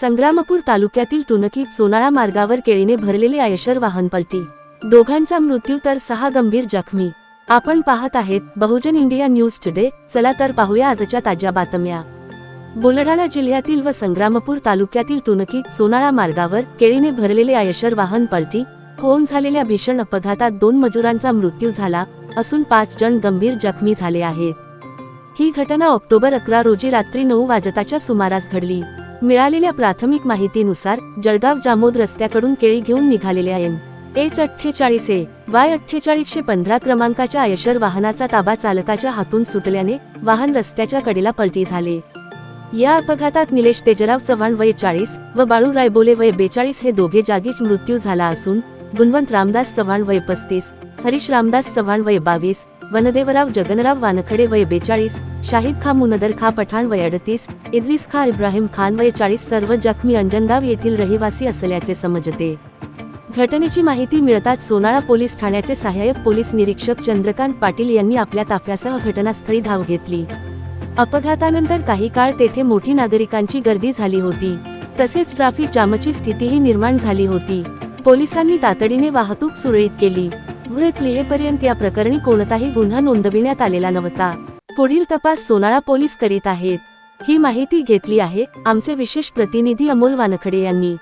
संग्रामपूर तालुक्यातील टुनकी सोनाळा मार्गावर केळीने भरलेले आयशर वाहन पलटी. दोघांचा मृत्यू तर सहा गंभीर जखमी. आपण पाहत आहेत बहुजन इंडिया न्यूज टुडे. चला तर पाहूया आजच्या ताज्या बातम्या. बुलढाणा जिल्ह्यातील व संग्रामपूर तालुक्यातील टुनकी सोनाळा मार्गावर केळीने भरलेले आयशर वाहन पलटी. होऊन झालेल्या भीषण अपघातात दोन मजुरांचा मृत्यू झाला असून पाच जण गंभीर जखमी झाले आहेत. ही घटना ऑक्टोबर अकरा रोजी रात्री नऊ वाजताच्या सुमारास घडली. मिळालेल्या प्राथमिक माहितीनुसार जळगाव जामोद रस्त्याकडून केळी घेऊन निघालेल्या एम एच अठ्ठेचाळीस ए वाय अठ्ठेचाळीसशे पंधरा क्रमांकाच्या आयशर वाहनाचा ताबा चालकाच्या हातून सुटल्याने वाहन रस्त्याच्या कडेला पलटी झाले. या अपघातात निलेश तेजराव चव्हाण वय चाळीस व बाळू रायबोले वय बेचाळीस हे दोघे जागीच मृत्यू झाला असून गुणवंत रामदास चव्हाण वय पस्तीस. हरीश रामदास चव्हाण वय बावीस वनदेवराव जगनराव वानखडे वय बेचाळीस शाहिद खा मुनदर खा पठाण वय अडतीस इद्रिस खा इब्राहिम खान वय चाळीस सर्व जखमी अंजनगाव येथील रहिवासी असल्याचे समजते. घटनेची माहिती मिळताच सोनाळा पोलीस ठाण्याचे सहाय्यक पोलीस निरीक्षक चंद्रकांत पाटील यांनी आपल्या ताफ्यासह घटनास्थळी धाव घेतली. अपघातानंतर काही काळ तेथे मोठी नागरिकांची गर्दी झाली होती. तसेच ट्रॅफिक जामची स्थितीही निर्माण झाली होती. पोलिसांनी तातडीने वाहतूक सुरळीत केली. वृत्त लिहेपर्यंत या प्रकरणी कोणताही गुन्हा नोंदविण्यात आलेला नव्हता. पुढील तपास सोनाळा पोलीस करीत आहेत. ही माहिती घेतली आहे आमचे विशेष प्रतिनिधी अमोल वानखडे यांनी.